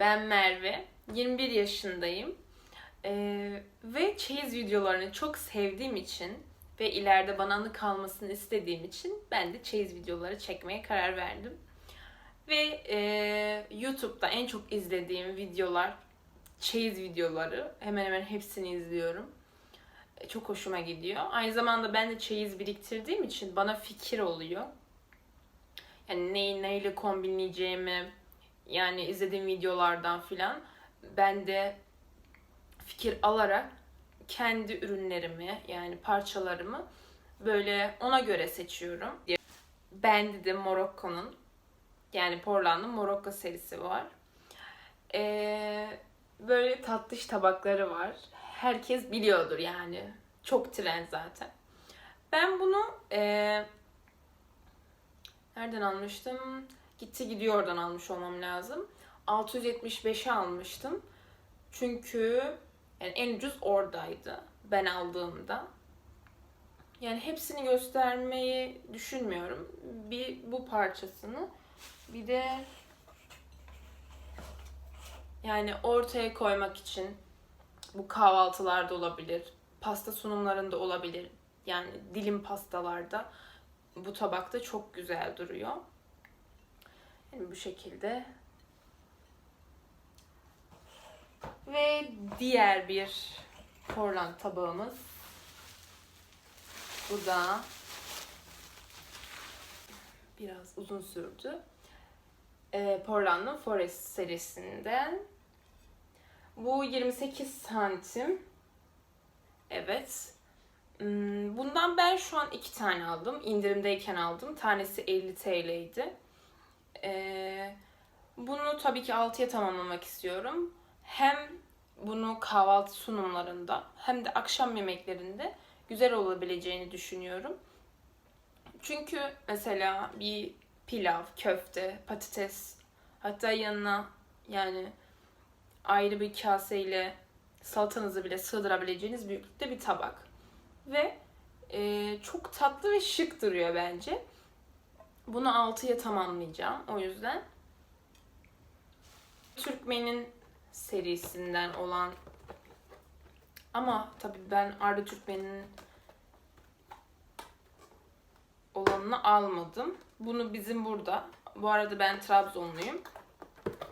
Ben Merve, 21 yaşındayım. Ee, ve çeyiz videolarını çok sevdiğim için ve ileride bana anı kalmasını istediğim için ben de çeyiz videoları çekmeye karar verdim. Ve e, YouTube'da en çok izlediğim videolar çeyiz videoları. Hemen hemen hepsini izliyorum. E, Çok hoşuma gidiyor. Aynı zamanda ben de çeyiz biriktirdiğim için bana fikir oluyor. Yani neyi neyle kombinleyeceğimi yani izlediğim videolardan filan ben de fikir alarak kendi ürünlerimi yani parçalarımı böyle ona göre seçiyorum. Bende de Morocco'nun yani Portland'ın Morocco serisi var. Ee, böyle tatlış tabakları var. Herkes biliyordur yani. Çok trend zaten. Ben bunu eee nereden almıştım? Gitti gidiyor oradan almış olmam lazım. 675'e almıştım. Çünkü yani en ucuz oradaydı ben aldığımda. Yani hepsini göstermeyi düşünmüyorum. Bir bu parçasını bir de yani ortaya koymak için bu kahvaltılarda olabilir, pasta sunumlarında olabilir. Yani dilim pastalarda bu tabakta çok güzel duruyor. Bu şekilde. Ve diğer bir Portland tabağımız. Bu da biraz uzun sürdü. Ee, Portland'ın Forest serisinden. Bu 28 santim. Evet. Hmm, Bundan ben şu an iki tane aldım. İndirimdeyken aldım. Tanesi 50 TL'ydi. Ee, bunu tabii ki 6'ya tamamlamak istiyorum. Hem bunu kahvaltı sunumlarında hem de akşam yemeklerinde güzel olabileceğini düşünüyorum. Çünkü mesela bir pilav, köfte, patates hatta yanına yani ayrı bir kaseyle salatanızı bile sığdırabileceğiniz büyüklükte bir tabak. Ve e, çok tatlı ve şık duruyor bence. Bunu 6'ya tamamlayacağım o yüzden. Türkmen'in serisinden olan ama tabii ben Arda Türkmen'in olanını almadım. Bunu bizim burada. Bu arada ben Trabzonluyum.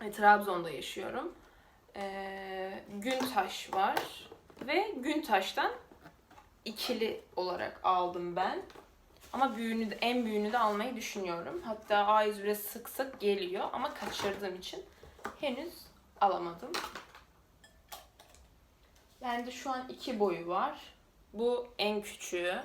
E, Trabzon'da yaşıyorum. Ee, Güntaş var. Ve Güntaş'tan ikili olarak aldım ben. Ama büyüğünü de, en büyüğünü de almayı düşünüyorum. Hatta A101'e sık sık geliyor ama kaçırdığım için henüz alamadım. Bende şu an iki boyu var. Bu en küçüğü.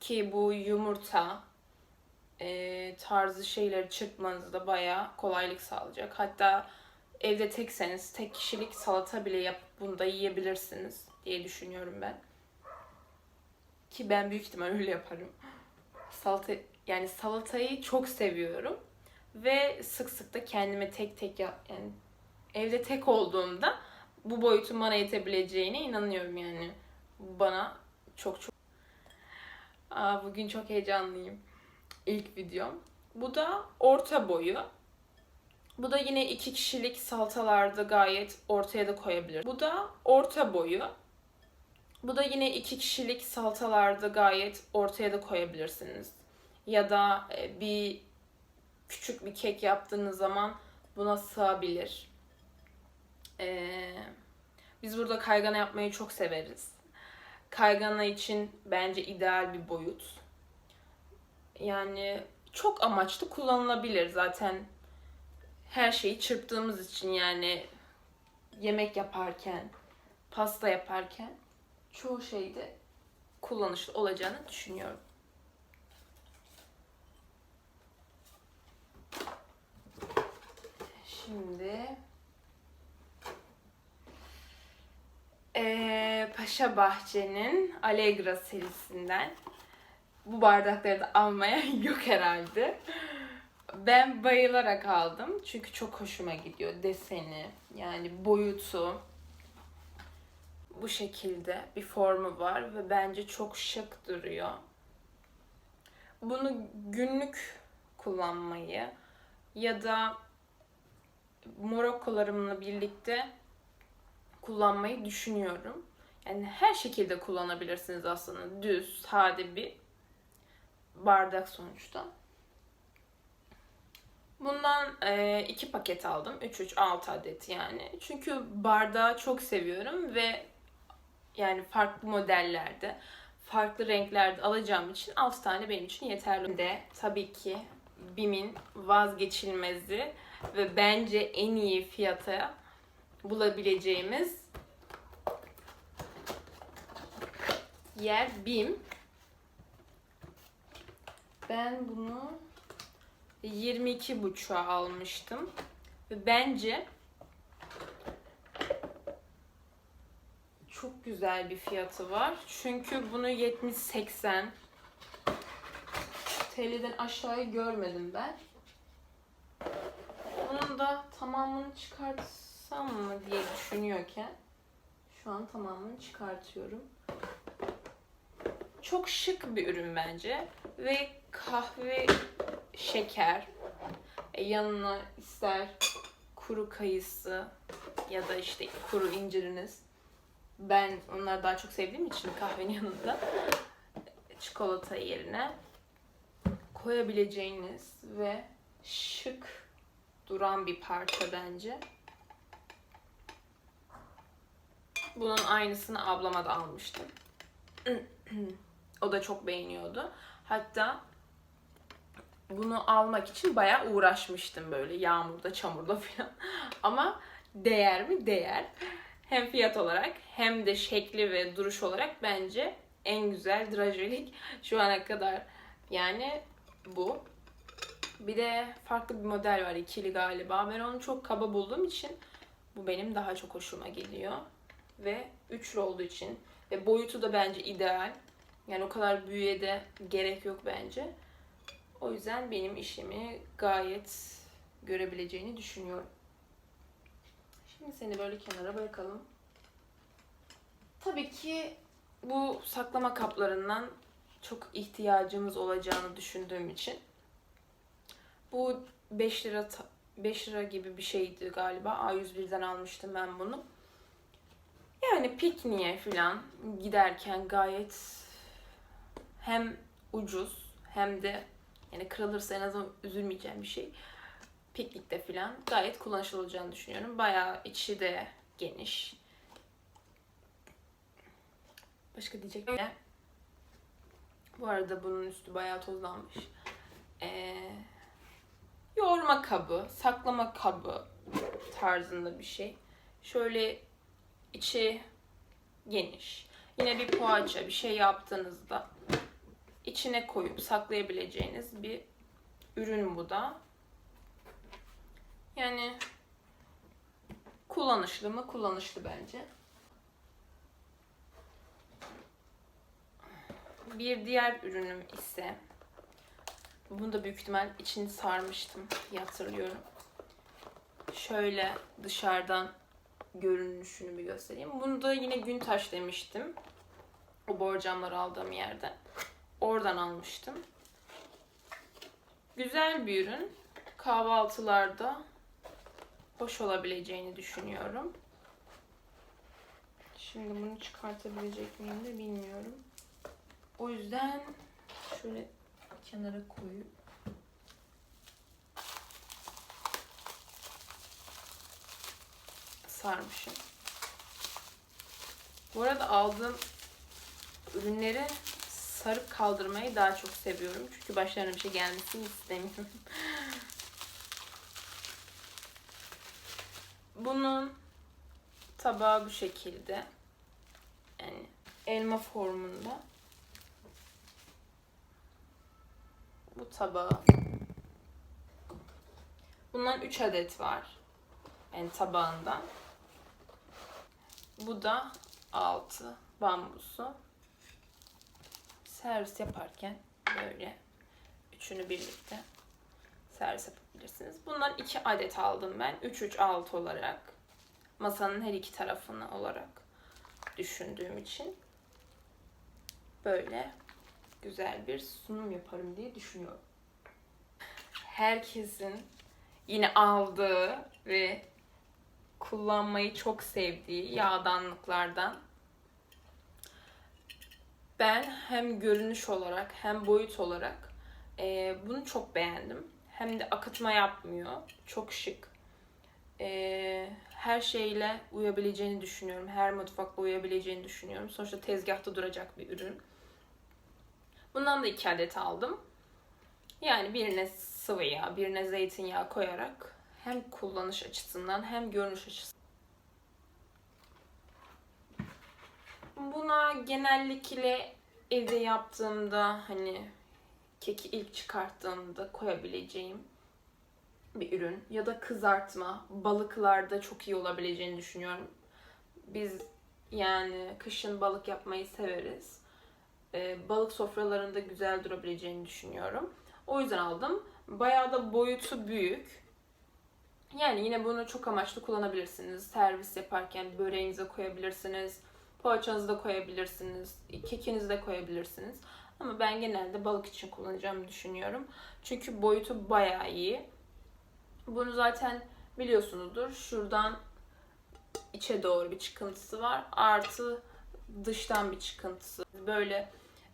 Ki bu yumurta e, tarzı şeyleri çırpmanızda bayağı kolaylık sağlayacak. Hatta evde tekseniz tek kişilik salata bile yapıp bunu da yiyebilirsiniz diye düşünüyorum ben. Ki ben büyük ihtimal öyle yaparım. Salata yani salatayı çok seviyorum ve sık sık da kendime tek tek yap yani evde tek olduğumda bu boyutun bana yetebileceğine inanıyorum yani. Bana çok çok Aa, bugün çok heyecanlıyım. İlk videom. Bu da orta boyu. Bu da yine iki kişilik salatalarda gayet ortaya da koyabilir. Bu da orta boyu. Bu da yine iki kişilik salatalarda gayet ortaya da koyabilirsiniz. Ya da e, bir küçük bir kek yaptığınız zaman buna sığabilir. Ee, biz burada kaygana yapmayı çok severiz. Kaygana için bence ideal bir boyut. Yani çok amaçlı kullanılabilir zaten her şeyi çırptığımız için yani yemek yaparken, pasta yaparken çoğu şeyde kullanışlı olacağını düşünüyorum. Şimdi eee, Paşa Bahçe'nin Allegra serisinden bu bardakları da almaya yok herhalde. Ben bayılarak aldım. Çünkü çok hoşuma gidiyor deseni. Yani boyutu. Bu şekilde bir formu var ve bence çok şık duruyor. Bunu günlük kullanmayı ya da Morokkolarımla birlikte kullanmayı düşünüyorum. Yani her şekilde kullanabilirsiniz aslında. Düz, sade bir bardak sonuçta. Bundan e, iki paket aldım. 3-3-6 adet yani. Çünkü bardağı çok seviyorum ve yani farklı modellerde, farklı renklerde alacağım için 6 tane benim için yeterli. De tabii ki BİM'in vazgeçilmezi ve bence en iyi fiyata bulabileceğimiz yer BİM. Ben bunu 22 buçuğa almıştım. Ve bence çok güzel bir fiyatı var. Çünkü bunu 70-80 TL'den aşağıya görmedim ben. Bunun da tamamını çıkartsam mı diye düşünüyorken şu an tamamını çıkartıyorum. Çok şık bir ürün bence ve kahve şeker e, yanına ister kuru kayısı ya da işte kuru inciriniz. Ben onları daha çok sevdiğim için kahvenin yanında çikolata yerine koyabileceğiniz ve şık duran bir parça bence. Bunun aynısını ablama da almıştım. o da çok beğeniyordu. Hatta bunu almak için bayağı uğraşmıştım böyle yağmurda, çamurda falan. Ama değer mi? Değer. Hem fiyat olarak hem de şekli ve duruş olarak bence en güzel drajelik şu ana kadar. Yani bu. Bir de farklı bir model var ikili galiba. Ben onu çok kaba bulduğum için bu benim daha çok hoşuma geliyor. Ve üçlü olduğu için ve boyutu da bence ideal. Yani o kadar büyüye de gerek yok bence. O yüzden benim işimi gayet görebileceğini düşünüyorum. Şimdi seni böyle kenara bırakalım. Tabii ki bu saklama kaplarından çok ihtiyacımız olacağını düşündüğüm için bu 5 lira 5 lira gibi bir şeydi galiba. A101'den almıştım ben bunu. Yani pikniğe falan giderken gayet hem ucuz hem de yani kırılırsa en azından üzülmeyeceğim bir şey. Piknikte falan gayet kullanışlı olacağını düşünüyorum. Bayağı içi de geniş. Başka diyecek ne? Bu arada bunun üstü bayağı tozlanmış. Ee, yoğurma kabı, saklama kabı tarzında bir şey. Şöyle içi geniş. Yine bir poğaça bir şey yaptığınızda içine koyup saklayabileceğiniz bir ürün bu da. Yani kullanışlı mı? Kullanışlı bence. Bir diğer ürünüm ise bunu da büyük ihtimal içini sarmıştım diye hatırlıyorum. Şöyle dışarıdan görünüşünü bir göstereyim. Bunu da yine Güntaş demiştim. O borcamları aldığım yerden. Oradan almıştım. Güzel bir ürün. Kahvaltılarda hoş olabileceğini düşünüyorum. Şimdi bunu çıkartabilecek miyim de bilmiyorum. O yüzden şöyle kenara koyup sarmışım. Bu arada aldığım ürünleri sarıp kaldırmayı daha çok seviyorum. Çünkü başlarına bir şey gelmesini istemiyorum. Bunun tabağı bu şekilde. Yani elma formunda. Bu tabağı. Bundan 3 adet var. Yani tabağında. Bu da 6 bambusu servis yaparken böyle üçünü birlikte servis yapabilirsiniz. Bundan iki adet aldım ben. 3-3-6 olarak. Masanın her iki tarafını olarak düşündüğüm için böyle güzel bir sunum yaparım diye düşünüyorum. Herkesin yine aldığı ve kullanmayı çok sevdiği yağdanlıklardan. Ben hem görünüş olarak hem boyut olarak e, bunu çok beğendim. Hem de akıtma yapmıyor. Çok şık. E, her şeyle uyabileceğini düşünüyorum. Her mutfakla uyabileceğini düşünüyorum. Sonuçta tezgahta duracak bir ürün. Bundan da iki adet aldım. Yani birine sıvı yağ, birine zeytinyağı koyarak hem kullanış açısından hem görünüş açısından. Buna genellikle evde yaptığımda hani keki ilk çıkarttığımda koyabileceğim bir ürün ya da kızartma balıklarda çok iyi olabileceğini düşünüyorum. Biz yani kışın balık yapmayı severiz. Ee, balık sofralarında güzel durabileceğini düşünüyorum. O yüzden aldım. Bayağı da boyutu büyük. Yani yine bunu çok amaçlı kullanabilirsiniz. Servis yaparken böreğinize koyabilirsiniz. Poğaçanızı da koyabilirsiniz. Kekinizi de koyabilirsiniz. Ama ben genelde balık için kullanacağımı düşünüyorum. Çünkü boyutu bayağı iyi. Bunu zaten biliyorsunuzdur. Şuradan içe doğru bir çıkıntısı var. Artı dıştan bir çıkıntısı. Böyle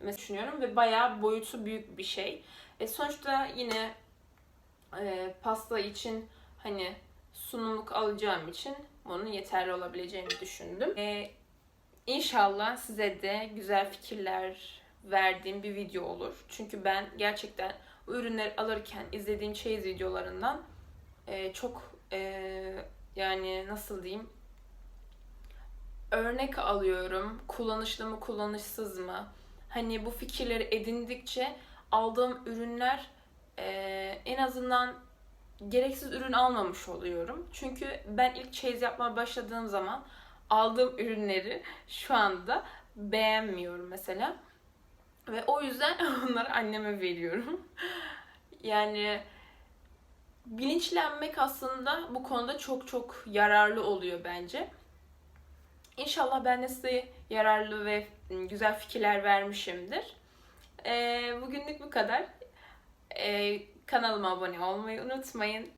düşünüyorum ve bayağı boyutu büyük bir şey. E sonuçta yine e, pasta için hani sunumluk alacağım için bunun yeterli olabileceğini düşündüm. E, İnşallah size de güzel fikirler verdiğim bir video olur. Çünkü ben gerçekten bu ürünleri alırken izlediğim çeyiz videolarından e, çok e, yani nasıl diyeyim örnek alıyorum. Kullanışlı mı kullanışsız mı? Hani bu fikirleri edindikçe aldığım ürünler e, en azından gereksiz ürün almamış oluyorum. Çünkü ben ilk çeyiz yapmaya başladığım zaman aldığım ürünleri şu anda beğenmiyorum mesela. Ve o yüzden onları anneme veriyorum. yani bilinçlenmek aslında bu konuda çok çok yararlı oluyor bence. İnşallah ben de size yararlı ve güzel fikirler vermişimdir. Ee, bugünlük bu kadar. Ee, kanalıma abone olmayı unutmayın.